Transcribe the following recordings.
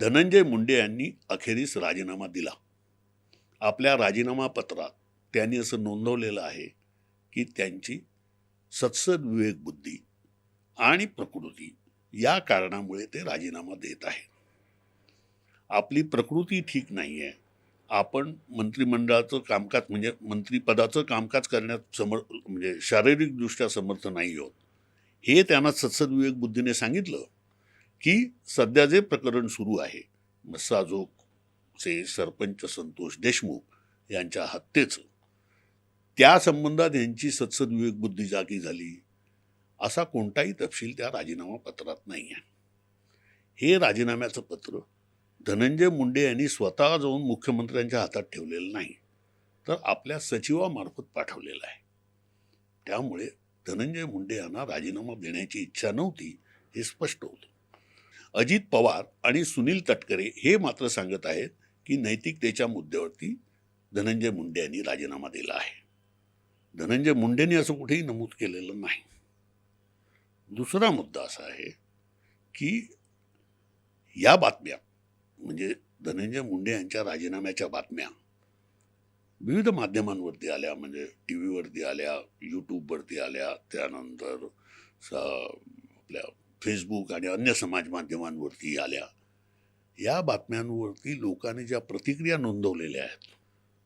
धनंजय मुंडे यांनी अखेरीस राजीनामा दिला. आपल्या राजीनामा पत्रात त्यांनी असं नोंदवलेलं आहे की त्यांची सत्सद विवेक बुद्धी आणि प्रकृती या कारणामुळे ते राजीनामा देत आहेत. आपली प्रकृती ठीक नाही आहे आपण मंत्रिमंडळाचं कामकाज म्हणजे मंत्रिपदाचं कामकाज करण्यात समर म्हणजे शारीरिकदृष्ट्या समर्थ नाही आहोत. हे त्यांना सत्सद विवेक बुद्धीने सांगितलं. की सध्या जे प्रकरण सुरू आहे मस्साजोगचे सरपंच संतोष देशमुख यांच्या हत्येचं त्या संबंधात यांची सत्सद बुद्धी जागी झाली असा कोणताही तपशील त्या राजीनामा पत्रात नाही आहे. हे राजीनाम्याचं पत्र धनंजय मुंडे यांनी स्वतः जाऊन मुख्यमंत्र्यांच्या हातात ठेवलेलं नाही तर आपल्या सचिवामार्फत पाठवलेलं आहे. त्यामुळे धनंजय मुंडे यांना राजीनामा देण्याची इच्छा नव्हती हे स्पष्ट होतं. अजित पवार आणि सुनील तटकरे हे मात्र सांगत आहेत की नैतिकतेच्या मुद्द्यावरती धनंजय मुंडे यांनी राजीनामा दिला आहे. धनंजय मुंडेंनी असं कुठेही नमूद केलेलं नाही. दुसरा मुद्दा असा आहे की या बातम्या म्हणजे धनंजय मुंडे यांच्या राजीनाम्याच्या बातम्या विविध माध्यमांवरती आल्या म्हणजे टी व्हीवरती आल्या यूट्यूबवरती आल्या त्यानंतर आपल्या फेसबुक आणि अन्य समाज माध्यमांवरती आल्या. या बातम्यांवरती लोकांनी ज्या प्रतिक्रिया नोंदवलेल्या आहेत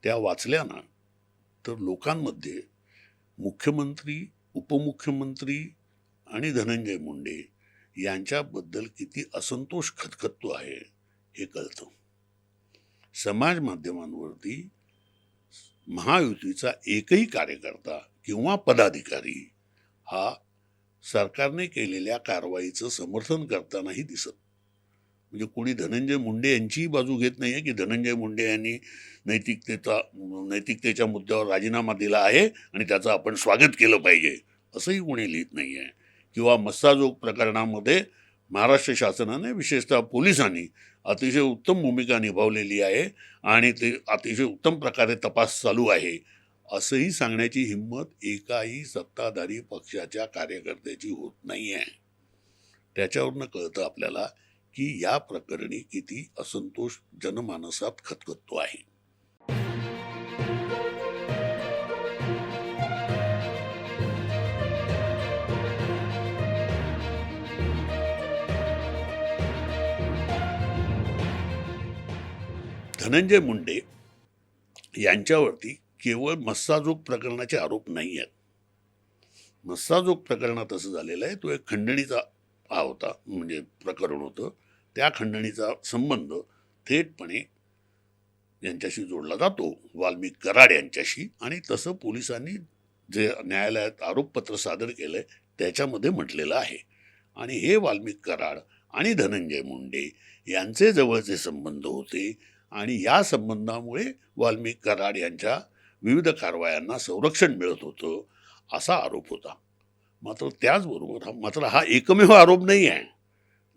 त्या वाचल्या ना तर लोकांमध्ये मुख्यमंत्री उपमुख्यमंत्री आणि धनंजय मुंडे यांच्याबद्दल किती असंतोष खतखतो आहे हे कळतं. समाज माध्यमांवरती महायुतीचा एकही कार्यकर्ता किंवा पदाधिकारी हा सरकारने केलेल्या कारवाईचं समर्थन करतानाही दिसत. म्हणजे कोणी धनंजय मुंडे यांचीही बाजू घेत नाही आहे की धनंजय मुंडे यांनी नैतिकतेचा नैतिकतेच्या मुद्द्यावर राजीनामा दिला आहे आणि त्याचं आपण स्वागत केलं पाहिजे असंही कोणी लिहित नाही आहे किंवा मस्साजोग प्रकरणामध्ये महाराष्ट्र शासनाने विशेषतः पोलिसांनी अतिशय उत्तम भूमिका निभावलेली आहे आणि ते अतिशय उत्तम प्रकारे तपास चालू आहे. असंही सांगण्याची हिंमत एकाही सत्ताधारी पक्षाच्या कार्यकर्त्याची होत नाही आहे त्याच्यावरनं कळतं आपल्याला की या प्रकरणी किती असंतोष जनमानसात खतखतो आहे. धनंजय मुंडे यांच्यावरती केवळ मस्साजोग प्रकरणाचे आरोप नाही आहेत. मस्साजोग प्रकरणात असं झालेलं आहे तो एक खंडणीचा हा होता म्हणजे प्रकरण होतं. त्या खंडणीचा संबंध थेटपणे यांच्याशी जोडला जातो वाल्मिक कराड यांच्याशी. आणि तसं पोलिसांनी जे न्यायालयात आरोपपत्र सादर केलं आहे त्याच्यामध्ये म्हटलेलं आहे. आणि हे वाल्मिक कराड आणि धनंजय मुंडे यांचे जवळचे संबंध होते. आणि या संबंधामुळे वाल्मिक कराड यांच्या विविध कारवायांना संरक्षण मिळत होतं असा आरोप होता. मात्र त्याचबरोबर हा मात्र हा एकमेव आरोप नाही आहे.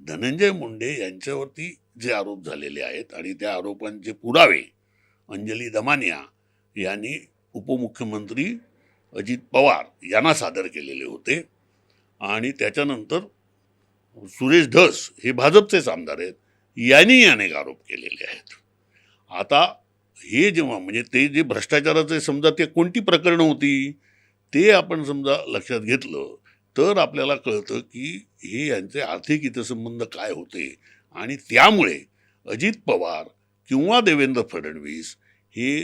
धनंजय मुंडे यांच्यावरती जे आरोप झालेले आहेत आणि त्या आरोपांचे पुरावे अंजली दमानिया यांनी उपमुख्यमंत्री अजित पवार यांना सादर केलेले होते. आणि त्याच्यानंतर सुरेश धस हे भाजपचेच आमदार आहेत यांनी अनेक आरोप केलेले आहेत. आता हे जेव्हा म्हणजे ते जे भ्रष्टाचाराचे समजा ते कोणती प्रकरणं होती ते आपण समजा लक्षात घेतलं तर आपल्याला कळतं की हे यांचे आर्थिक हितसंबंध काय होते आणि त्यामुळे अजित पवार किंवा देवेंद्र फडणवीस हे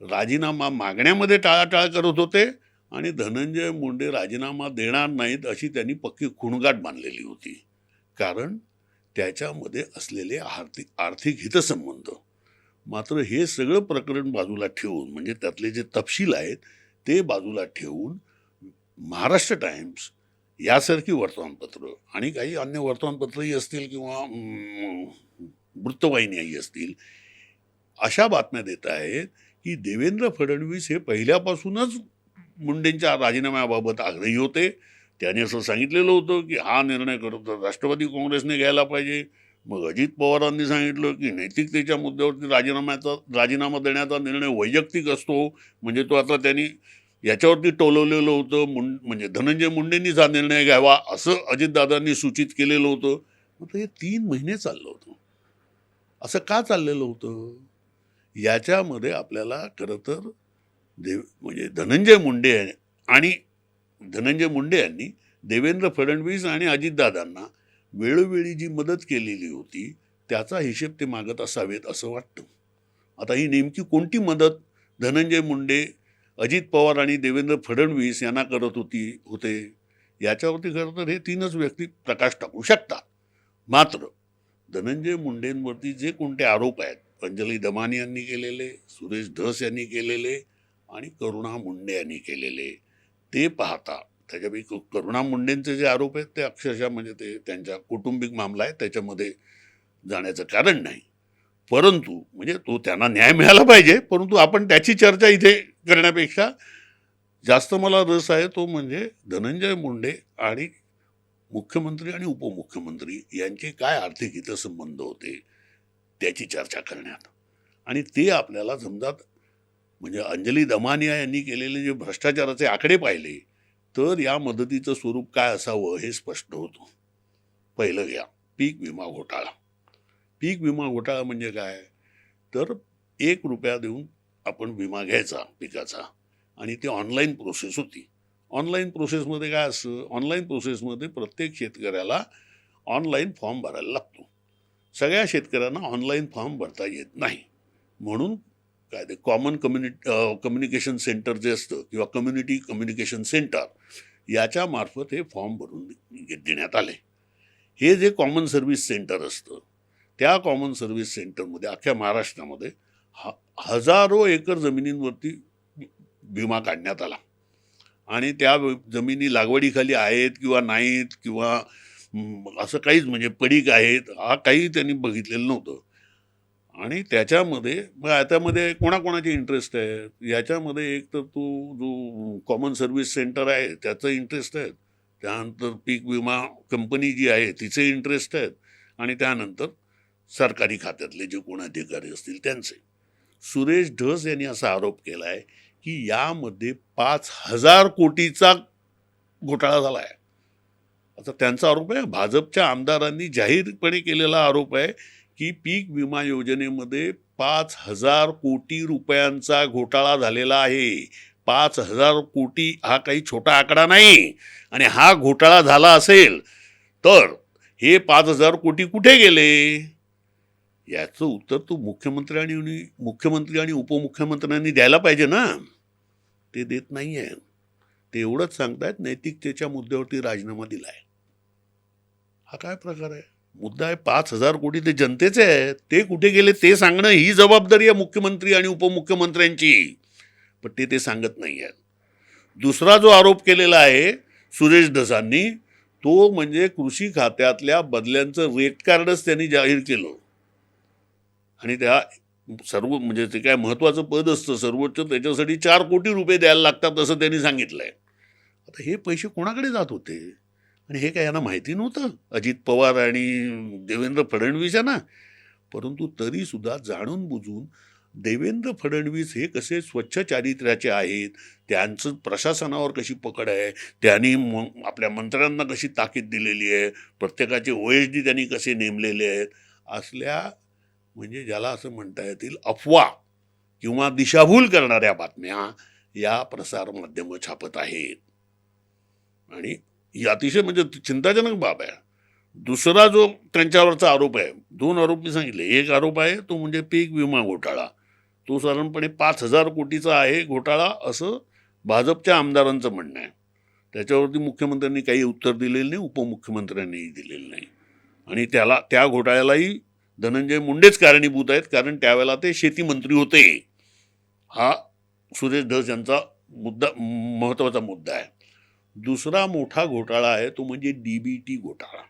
राजीनामा मागण्यामध्ये टाळाटाळ करत होते आणि धनंजय मुंडे राजीनामा देणार नाहीत अशी त्यांनी पक्की खुणगाट बांधलेली होती. कारण त्याच्यामध्ये असलेले आर्थिक आर्थिक हितसंबंध मात्र हे सगळं प्रकरण बाजूला ठेवून म्हणजे त्यातले जे तपशील आहेत ते बाजूला ठेवून महाराष्ट्र टाइम्स यासारखी वर्तमानपत्र आणि काही अन्य वर्तमानपत्रही असतील किंवा वृत्तवाहिन्याही असतील अशा बातम्या देत आहेत की देवेंद्र फडणवीस हे पहिल्यापासूनच मुंडेंच्या राजीनाम्याबाबत आग्रही होते. त्याने असं सांगितलेलं होतं की हा निर्णय करत राष्ट्रवादी काँग्रेसने घ्यायला पाहिजे. मग अजित पवारांनी सांगितलं की नैतिकतेच्या मुद्द्यावरती राजीनाम्याचा राजीनामा देण्याचा निर्णय वैयक्तिक असतो. म्हणजे तो आता त्यांनी याच्यावरती टोलवलेलं होतं. मुं म्हणजे धनंजय मुंडेंनीच हा निर्णय घ्यावा असं अजितदादांनी सूचित केलेलं होतं. मग हे तीन महिने चाललं होतं. असं का चाललेलं होतं? याच्यामध्ये आपल्याला खरं तर देव म्हणजे धनंजय मुंडे आणि धनंजय मुंडे यांनी देवेंद्र फडणवीस आणि अजितदादांना वेळोवेळी जी मदत केलेली होती त्याचा हिशेब ते मागत असावेत असं वाटतं. आता ही नेमकी कोणती मदत? धनंजय मुंडे अजित पवार आणि देवेंद्र फडणवीस यांना करत होती होते. याच्यावरती खरं तर हे तीनच व्यक्ती प्रकाश टाकू शकतात. मात्र धनंजय मुंडेंवरती जे कोणते आरोप आहेत अंजली दमानी यांनी केलेले सुरेश धस यांनी केलेले आणि करुणा मुंडे यांनी केलेले ते पाहता त्याच्यापैकी करुणा मुंडेंचे जे आरोप आहेत ते अक्षरशः म्हणजे ते त्यांच्या कौटुंबिक मामला आहे त्याच्यामध्ये जाण्याचं कारण नाही. परंतु म्हणजे तो त्यांना न्याय मिळाला पाहिजे परंतु आपण त्याची चर्चा इथे करण्यापेक्षा जास्त मला रस आहे तो म्हणजे धनंजय मुंडे आणि मुख्यमंत्री आणि उपमुख्यमंत्री यांचे काय आर्थिक हितसंबंध होते त्याची चर्चा करण्यात. आणि ते आपल्याला समजा म्हणजे अंजली दमानिया यांनी केलेले जे भ्रष्टाचाराचे आकडे पाहिले तर या मदतीचं स्वरूप काय असावं हे स्पष्ट होतं. पहिलं घ्या पीक विमा घोटाळा. पीक विमा घोटाळा म्हणजे काय? तर एक रुपया देऊन आपण विमा घ्यायचा पिकाचा आणि ती ऑनलाईन प्रोसेस होती. ऑनलाईन प्रोसेसमध्ये काय असतं? ऑनलाईन प्रोसेसमध्ये प्रत्येक शेतकऱ्याला ऑनलाईन फॉर्म भरायला लागतो. सगळ्या शेतकऱ्यांना ऑनलाईन फॉर्म भरता येत नाही. म्हणून काय ते कॉमन कम्युनि कम्युनिकेशन सेंटर जे असतं किंवा कम्युनिटी कम्युनिकेशन सेंटर याच्या मार्फत हे फॉर्म भरून देण्यात आले. हे जे कॉमन सर्व्हिस सेंटर असतं त्या कॉमन सर्व्हिस सेंटरमध्ये अख्ख्या महाराष्ट्रामध्ये ह हजारो एकर जमिनींवरती विमा काढण्यात आला. आणि त्या जमिनी लागवडीखाली आहेत किंवा नाहीत किंवा असं काहीच म्हणजे पडीक आहेत हा काही त्यांनी बघितलेलं नव्हतं. आणि त्याच्यामध्ये मग याच्यामध्ये कोणाकोणाचे इंटरेस्ट आहे? याच्यामध्ये एक तर तो जो कॉमन सर्व्हिस सेंटर आहे त्याचं इंटरेस्ट आहे. त्यानंतर पीक विमा कंपनी जी आहे तिचे इंटरेस्ट आहेत. आणि त्यानंतर सरकारी खात्यातले जे कोण अधिकारी असतील त्यांचे. सुरेश ढस यांनी असा आरोप केला आहे की यामध्ये पाच हजार कोटीचा घोटाळा झाला आहे आता त्यांचा आरोप आहे भाजपच्या आमदारांनी जाहीरपणे केलेला आरोप आहे की पीक विमा योजनेमध्ये पाच हजार कोटी रुपयांचा घोटाळा झालेला आहे. पाच हजार कोटी हा काही छोटा आकडा नाही. आणि हा घोटाळा झाला असेल तर हे पाच हजार कोटी कुठे गेले? याचं उत्तर तू मुख्यमंत्री आणि मुख्यमंत्री आणि उपमुख्यमंत्र्यांनी द्यायला पाहिजे ना. ते देत नाही आहे ते एवढंच सांगतायत नैतिकतेच्या मुद्द्यावरती राजीनामा दिलाय. हा काय प्रकार आहे? मुद्दा आहे पाच हजार कोटी ते जनतेचे आहे. ते कुठे गेले ते सांगणं ही जबाबदारी आहे मुख्यमंत्री आणि उपमुख्यमंत्र्यांची. पण ते ते सांगत नाही आहेत. दुसरा जो आरोप केलेला आहे सुरेश धसांनी तो म्हणजे कृषी खात्यातल्या बदल्यांचं रेट कार्डच त्यांनी जाहीर केलं. आणि त्या सर्व म्हणजे ते काय महत्त्वाचं पद असतं सर्वोच्च त्याच्यासाठी चार कोटी रुपये द्यायला लागतात असं त्यांनी सांगितलंय. आता हे पैसे कोणाकडे जात होते? आणि हे काय यांना माहिती नव्हतं? अजित पवार आणि देवेंद्र फडणवीस यांना परंतु तरीसुद्धा जाणून बुजून देवेंद्र फडणवीस हे कसे स्वच्छ चारित्र्याचे आहेत? त्यांचं प्रशासनावर कशी पकड आहे? त्यांनी म आपल्या मंत्र्यांना कशी ताकीद दिलेली आहे? प्रत्येकाचे ओ एच डी त्यांनी कसे नेमलेले आहेत? असल्या म्हणजे ज्याला असं म्हणता येतील अफवा किंवा दिशाभूल करणाऱ्या बातम्या या प्रसारमाध्यमं छापत आहेत. आणि ही अतिशय म्हणजे चिंताजनक बाब आहे. दुसरा जो त्यांच्यावरचा आरोप आहे दोन आरोप मी सांगितले. एक आरोप आहे तो म्हणजे पीक विमा घोटाळा. तो साधारणपणे पाच हजार कोटीचा आहे घोटाळा असं भाजपच्या आमदारांचं म्हणणं आहे. त्याच्यावरती मुख्यमंत्र्यांनी काही उत्तर दिलेलं नाही उपमुख्यमंत्र्यांनीही दिलेलं नाही. आणि त्याला त्या घोटाळ्यालाही धनंजय मुंडेच कारणीभूत आहेत कारण त्यावेळेला ते शेतीमंत्री होते. हा सुरेश धस यांचा मुद्दा महत्त्वाचा मुद्दा आहे. दुसरा मोठा घोटाळा आहे तो म्हणजे डी बी टी घोटाळा.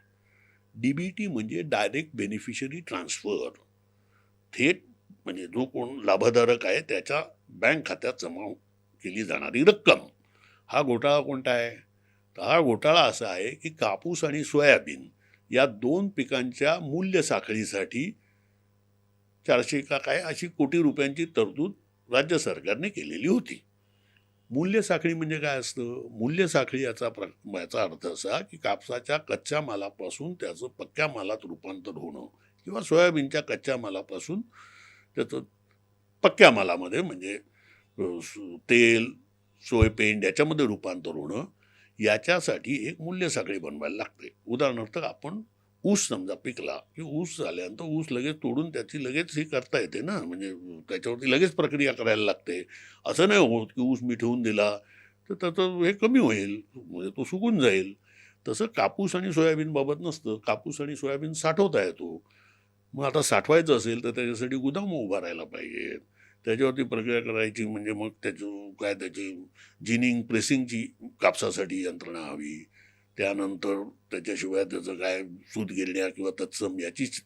डी बी टी म्हणजे डायरेक्ट बेनिफिशरी ट्रान्सफर थेट म्हणजे जो कोण लाभधारक आहे त्याच्या बँक खात्यात जमा केली जाणारी रक्कम. हा घोटाळा कोणता आहे? तर हा घोटाळा असा आहे की कापूस आणि सोयाबीन या दोन पिकांच्या मूल्य साखळीसाठी चारशे का काय अशी कोटी रुपयांची तरतूद राज्य सरकारने केलेली होती. मूल्य साखळी म्हणजे काय असतं? मूल्य साखळी याचा प्र याचा अर्थ असा की कापसाच्या कच्च्या मालापासून त्याचं पक्क्या मालात रूपांतर होणं किंवा सोयाबीनच्या कच्च्या मालापासून त्याचं पक्क्या मालामध्ये म्हणजे तेल सोयपेंड याच्यामध्ये रूपांतर होणं याच्यासाठी एक मूल्य साखळी बनवायला लागते. उदाहरणार्थ आपण ऊस समजा पिकला की ऊस झाल्यानंतर ऊस लगेच तोडून त्याची लगेच हे करता येते ना? म्हणजे त्याच्यावरती लगेच प्रक्रिया करायला लागते. असं नाही होत की ऊस मी ठेवून दिला तर त्याचं हे कमी होईल म्हणजे तो सुकून जाईल. तसं कापूस आणि सोयाबीनबाबत नसतं. कापूस आणि सोयाबीन साठवता येतो. मग आता साठवायचं असेल तर त्याच्यासाठी गुदाम उभारायला पाहिजे. त्याच्यावरती प्रक्रिया करायची म्हणजे मग त्याचं काय त्याची जिनिंग प्रेसिंगची कापसासाठी यंत्रणा हवी. त्यानंतर त्याच्याशिवाय त्याचं काय सूत गिरण्या किंवा तत्सम याचीच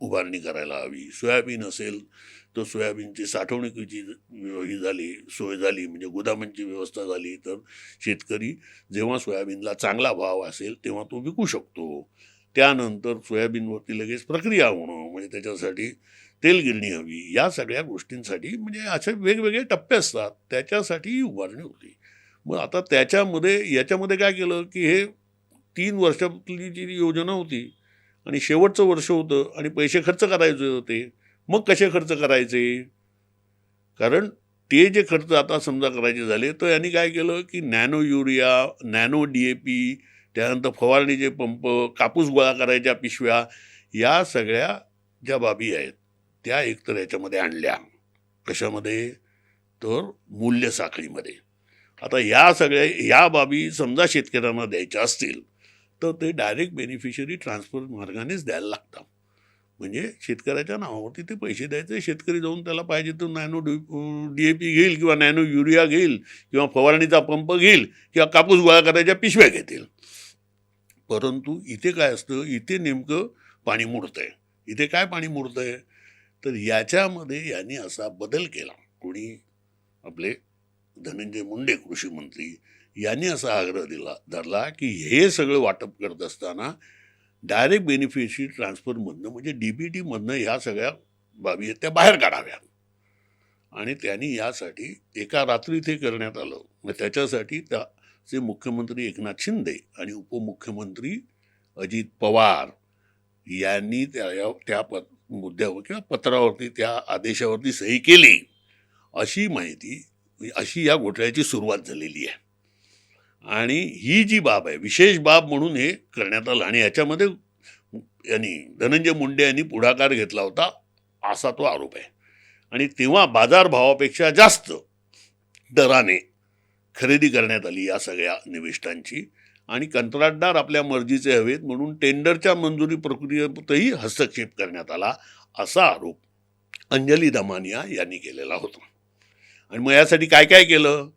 उभारणी करायला हवी. सोयाबीन असेल तर सोयाबीनची साठवणुकीची ही झाली सोय झाली म्हणजे गोदामांची व्यवस्था झाली तर शेतकरी जेव्हा सोयाबीनला चांगला भाव असेल तेव्हा तो विकू शकतो. त्यानंतर सोयाबीनवरती लगेच प्रक्रिया होणं म्हणजे त्याच्यासाठी तेलगिरणी हवी या सगळ्या गोष्टींसाठी म्हणजे असे वेगवेगळे टप्पे असतात त्याच्यासाठी ही उभारणी होती. मग आता त्याच्यामध्ये याच्यामध्ये काय केलं की हे तीन वर्षातली जी योजना होती आणि शेवटचं वर्ष होतं आणि पैसे खर्च करायचे होते मग कसे खर्च करायचे? कारण ते जे खर्च आता समजा करायचे झाले तर यांनी काय केलं की nano urea nano D A P त्यानंतर फवारणीचे पंप कापूस गोळा करायच्या पिशव्या या सगळ्या ज्या बाबी आहेत त्या एकतर याच्यामध्ये आणल्या. कशामध्ये? तर मूल्य साखळीमध्ये. आता या सगळ्या या बाबी समजा शेतकऱ्यांना द्यायच्या असतील तर ते डायरेक्ट बेनिफिशरी ट्रान्सफर मार्गानेच द्यायला लागतात. म्हणजे शेतकऱ्याच्या नावावरती ते पैसे द्यायचे शेतकरी जाऊन त्याला पाहिजे तर nano D D A P घेईल किंवा नॅनो युरिया घेईल किंवा फवारणीचा पंप घेईल किंवा कापूस गोळा करायच्या पिशव्या घेतील. परंतु इथे काय असतं इथे नेमकं पाणी मुरतंय. इथे काय पाणी मुरतंय? तर याच्यामध्ये यांनी असा बदल केला. कोणी आपले धनंजय मुंडे कृषी मंत्री यांनी असा आग्रह दिला धरला की हे सगळं वाटप करत असताना डायरेक्ट बेनिफिशरी ट्रान्सफरमधनं म्हणजे डी बी टीमधनं ह्या सगळ्या बाबी आहेत त्या बाहेर काढाव्या. आणि त्यांनी यासाठी एका रात्री ते करण्यात आलं. मग त्याच्यासाठी त्याचे मुख्यमंत्री एकनाथ शिंदे आणि उपमुख्यमंत्री अजित पवार यांनी त्या त्या प मुद्द्यावर किंवा पत्रावरती त्या आदेशावरती सही केली. अशी माहिती म्हणजे अशी या घोटाळ्याची सुरुवात झालेली आहे. आणि ही जी बाब आहे विशेष बाब म्हणून हे करण्यात आलं आणि याच्यामध्ये यांनी धनंजय मुंडे यांनी पुढाकार घेतला होता असा तो आरोप आहे. आणि तेव्हा बाजारभावापेक्षा जास्त दराने खरेदी करण्यात आली या सगळ्या निविष्टांची आणि कंत्राटदार आपल्या मर्जीचे हवेत म्हणून टेंडरच्या मंजुरी प्रक्रियेतही हस्तक्षेप करण्यात आला असा आरोप अंजली दमानिया यांनी केलेला होता. आणि मग यासाठी काय काय केलं?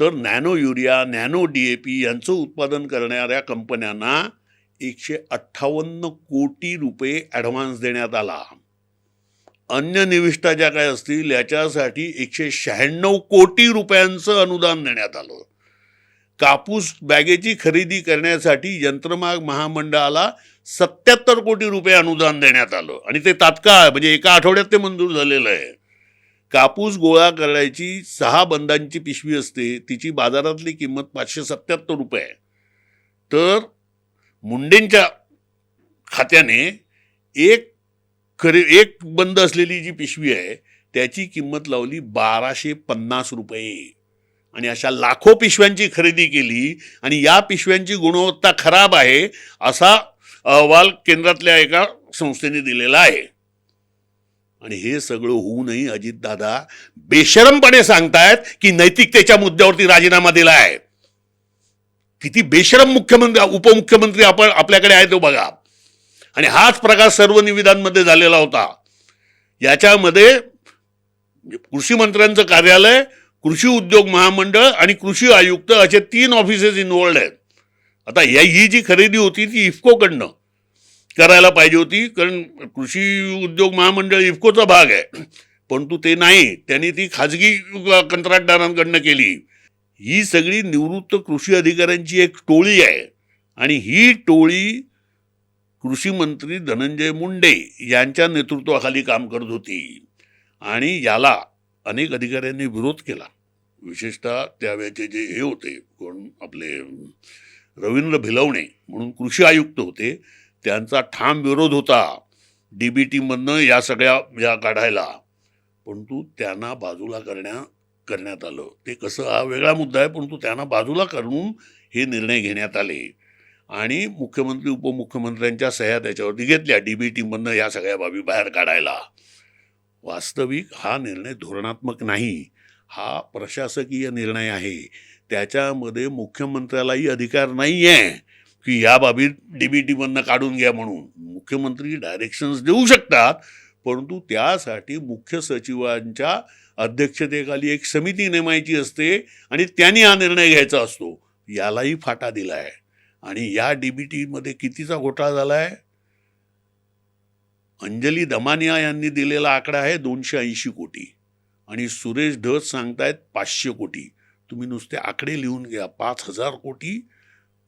तर nano urea nano D A P यांचं उत्पादन करणाऱ्या कंपन्यांना एकशे अठ्ठावन्न कोटी रुपये ॲडव्हान्स देण्यात आला. अन्य निविष्ठा ज्या काय असतील याच्यासाठी एकशे शहाण्णव कोटी रुपयांचं अनुदान देण्यात आलं. कापूस बॅगेची खरेदी करण्यासाठी यंत्रमाग महामंडळाला सत्याहत्तर कोटी रुपये अनुदान देण्यात आलं. आणि ते तात्काळ म्हणजे एका आठवड्यात ते मंजूर झालेलं आहे. कापूस गोळा करायची सहा बंदांची पिशवी असते तिची बाजारातली किंमत पाचशे सत्याहत्तर रुपये आहे. तर मुंडेंच्या खात्याने एक खरे एक बंद असलेली जी पिशवी आहे त्याची किंमत लावली बाराशे पन्नास रुपये. आणि अशा लाखो पिशव्यांची खरेदी केली आणि या पिशव्यांची गुणवत्ता खराब आहे असा अहवाल केंद्रातल्या एका संस्थेने दिलेला आहे. आणि हे सगळं होऊनही अजितदादा बेशरमपणे सांगतायत की नैतिकतेच्या मुद्द्यावरती राजीनामा दिला आहे किती बेशरम मुख्यमंत्री उपमुख्यमंत्री आपण आपल्याकडे आहे तो हो बघा. आणि हाच प्रकार सर्व निविदांमध्ये झालेला होता. याच्यामध्ये कृषी मंत्र्यांचं कार्यालय कृषी उद्योग महामंडळ आणि कृषी आयुक्त असे तीन ऑफिसेस इन्वॉल्ड आहेत. आता या ही जी खरेदी होती ती इफकोकडनं. करायला पाहिजे होती कारण कृषी उद्योग महामंडळ इफकोचा भाग आहे. परंतु ते नाही. त्यांनी ती खाजगी कंत्राटदारांकडनं केली. ही सगळी निवृत्त कृषी अधिकाऱ्यांची एक टोळी आहे. आणि ही टोळी कृषी मंत्री धनंजय मुंडे यांच्या नेतृत्वाखाली काम करत होती. आणि याला अनेक अधिकाऱ्यांनी विरोध केला. विशेषतः त्यावेळेचे जे हे होते कोण? आपले रवींद्र भिलवणे म्हणून कृषी आयुक्त होते. त्यांचा ठाम विरोध होता डी बी टीमधनं या सगळ्या या काढायला. परंतु त्यांना बाजूला करण्या करण्यात आलं. ते कसं हा वेगळा मुद्दा आहे परंतु त्यांना बाजूला करून हे निर्णय घेण्यात आले. आणि मुख्यमंत्री उपमुख्यमंत्र्यांच्या सह्या त्याच्यावरती घेतल्या डी बी टीमधनं या सगळ्या बाबी बाहेर काढायला. वास्तविक हा निर्णय धोरणात्मक नाही. हा प्रशासकीय निर्णय आहे. त्याच्यामध्ये मुख्यमंत्र्यालाही अधिकार नाही आहे की या बाबी डीबीटीमधनं काढून घ्या म्हणून. मुख्यमंत्री डायरेक्शन्स देऊ शकतात परंतु त्यासाठी मुख्य सचिवांच्या अध्यक्षतेखाली एक समिती नेमायची असते आणि त्यांनी हा निर्णय घ्यायचा असतो. यालाही फाटा दिला आहे आणि या डीबीटीमध्ये कितीचा घोटाळा झाला आहे अंजली दमानिया यांनी दिलेला आकडा आहे दोनशे ऐंशी कोटी. आणि सुरेश धस सांगतायत पाचशे कोटी. तुम्ही नुसते आकडे लिहून घ्या. पाच हजार कोटी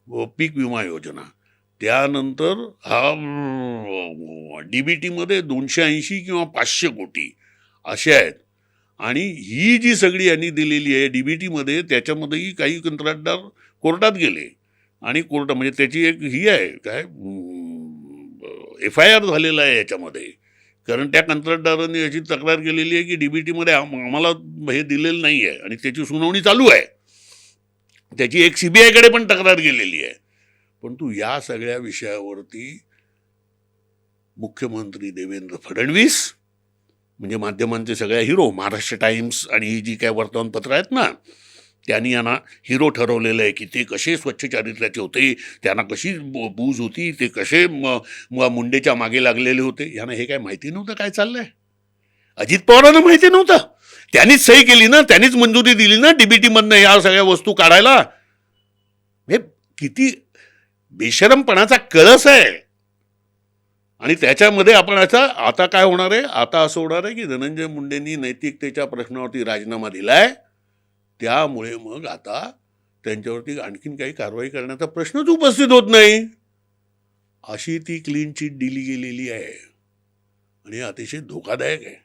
पीक विमा योजना. त्यानंतर हा डी बी टीमध्ये दोनशे ऐंशी किंवा पाचशे कोटी असे आहेत. आणि ही जी सगळी यांनी दिलेली आहे डी बी टीमध्ये त्याच्यामध्येही काही कंत्राटदार कोर्टात गेले. आणि कोर्ट म्हणजे त्याची एक ही आहे काय एफ आय आर झालेला आहे याच्यामध्ये. कारण त्या कंत्राटदारांनी याची तक्रार केलेली आहे की डी बी टीमध्ये आम्हाला हे दिलेलं नाही आहे आणि त्याची सुनावणी चालू आहे. त्याची एक सी बी आयकडे पण तक्रार गेलेली आहे. परंतु या सगळ्या विषयावरती मुख्यमंत्री देवेंद्र फडणवीस म्हणजे माध्यमांचे सगळ्या हिरो महाराष्ट्र टाइम्स आणि ही जी काय वर्तमानपत्र आहेत ना त्यांनी यांना हिरो ठरवलेलं आहे की ते कसे स्वच्छ चारित्र्याचे होते त्यांना कशी बूज होती ते कसे म- मुंडेच्या मागे लागलेले होते यांना हे काय माहिती नव्हतं काय चाललंय? अजित पवारांना माहिती नव्हतं? त्यांनीच सही केली ना त्यांनीच मंजुरी दिली ना डीबीटीमधनं या सगळ्या वस्तू काढायला? हे किती बेशरमपणाचा कळस आहे. आणि त्याच्यामध्ये आपण आता आता काय होणार आहे? आता असं होणार आहे की धनंजय मुंडेंनी नैतिकतेच्या प्रश्नावरती राजीनामा दिलाय. त्यामुळे मग आता त्यांच्यावरती आणखीन काही कारवाई करण्याचा प्रश्नच उपस्थित होत नाही. अशी ती क्लीन चिट दिली गेलेली आहे. आणि अतिशय धोकादायक आहे.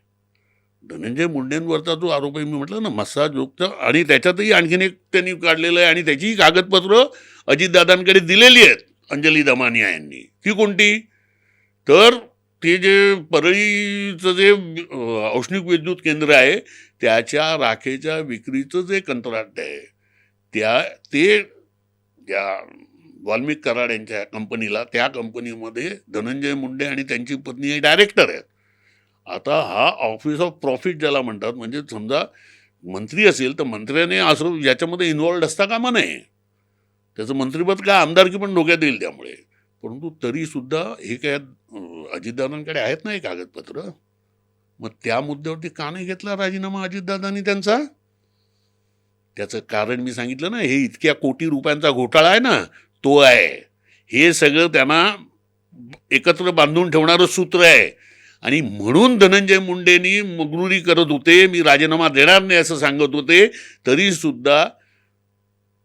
धनंजय मुंडेंवरचा जो आरोप आहे मी म्हटलं ना मसाजोगचा आणि त्याच्यातही आणखीन एक त्यांनी काढलेलं आहे आणि त्याचीही कागदपत्र अजितदादांकडे दिलेली आहेत अंजली दमानिया यांनी. ती कोणती? तर ते जे परळीचं जे औष्णिक विद्युत केंद्र आहे त्याच्या राखेच्या विक्रीचं जे कंत्राट आहे त्या ते त्या वाल्मिक कराड यांच्या कंपनीला त्या कंपनीमध्ये धनंजय मुंडे आणि त्यांची पत्नी हे डायरेक्टर आहेत. आता हा ऑफिस ऑफ प्रॉफिट ज्याला म्हणतात म्हणजे समजा मंत्री असेल तर मंत्र्याने असं याच्यामध्ये इन्व्हॉल्ड असता कामा नये. त्याचं मंत्रिपद काय आमदारकी पण डोक्यात येईल त्यामुळे. परंतु तरीसुद्धा हे काय अजितदादांकडे आहेत ना हे कागदपत्र? मग त्या मुद्द्यावरती का नाही घेतला राजीनामा अजितदादांनी त्यांचा? त्याचं कारण मी सांगितलं ना हे इतक्या कोटी रुपयांचा घोटाळा आहे ना तो आहे. हे सगळं त्यांना एकत्र बांधून ठेवणारं सूत्र आहे. आणि म्हणून धनंजय मुंडेंनी मगरुरी करत होते. मी राजीनामा देणार नाही असं सांगत होते. तरी सुद्धा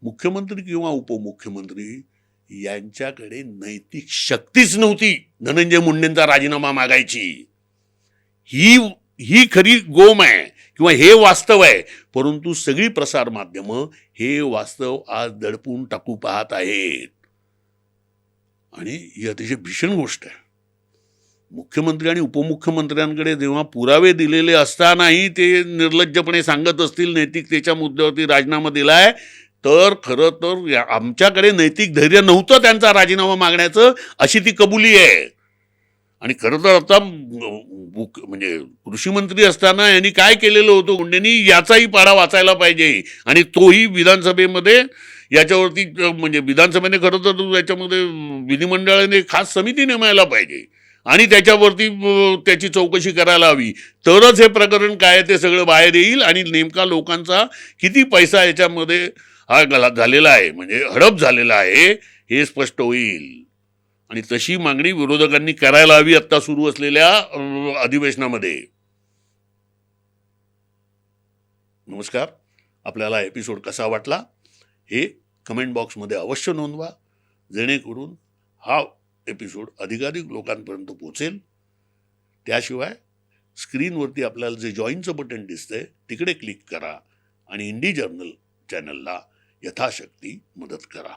मुख्यमंत्री किंवा उपमुख्यमंत्री यांच्याकडे नैतिक शक्तीच नव्हती धनंजय मुंडेंचा राजीनामा मागायची. ही ही खरी गोम आहे किंवा हे वास्तव आहे. परंतु सगळी प्रसार माध्यम हे वास्तव आज दडपून टाकू पाहत आहेत. आणि ही अतिशय भीषण गोष्ट आहे. मुख्यमंत्री आणि उपमुख्यमंत्र्यांकडे जेव्हा पुरावे दिलेले असतानाही ते निर्लज्जपणे सांगत असतील नैतिकतेच्या मुद्द्यावरती राजीनामा दिलाय तर खरं तर आमच्याकडे नैतिक धैर्य नव्हतं त्यांचा राजीनामा मागण्याचं अशी ती कबुली आहे. आणि खरं तर आता म्हणजे कृषीमंत्री असताना यांनी काय केलेलं होतं गुंडेंनी याचाही पाडा वाचायला पाहिजे. आणि तोही विधानसभेमध्ये याच्यावरती म्हणजे विधानसभेने खरं तर याच्यामध्ये विधिमंडळाने खास समिती नेमायला पाहिजे. आणि त्याच्यावरती त्याची चौकशी करायला हवी. तरच हे प्रकरण काय आहे ते सगळं बाहेर येईल आणि नेमका लोकांचा किती पैसा याच्यामध्ये हा गला झालेला आहे म्हणजे हडप झालेला आहे हे स्पष्ट होईल. आणि तशी मागणी विरोधकांनी करायला हवी आत्ता सुरू असलेल्या अधिवेशनामध्ये. नमस्कार. आपल्याला एपिसोड कसा वाटला? हे कमेंट बॉक्समध्ये अवश्य नोंदवा. जेणेकरून हा एपिसोड अधिकाधिक लोकांपर्यंत पोचेल त्याशिवाय स्क्रीनवरती आपल्याला जे जॉईनचं बटन दिसतंय तिकडे क्लिक करा आणि इंडी जर्नल चॅनलला यथाशक्ती मदत करा.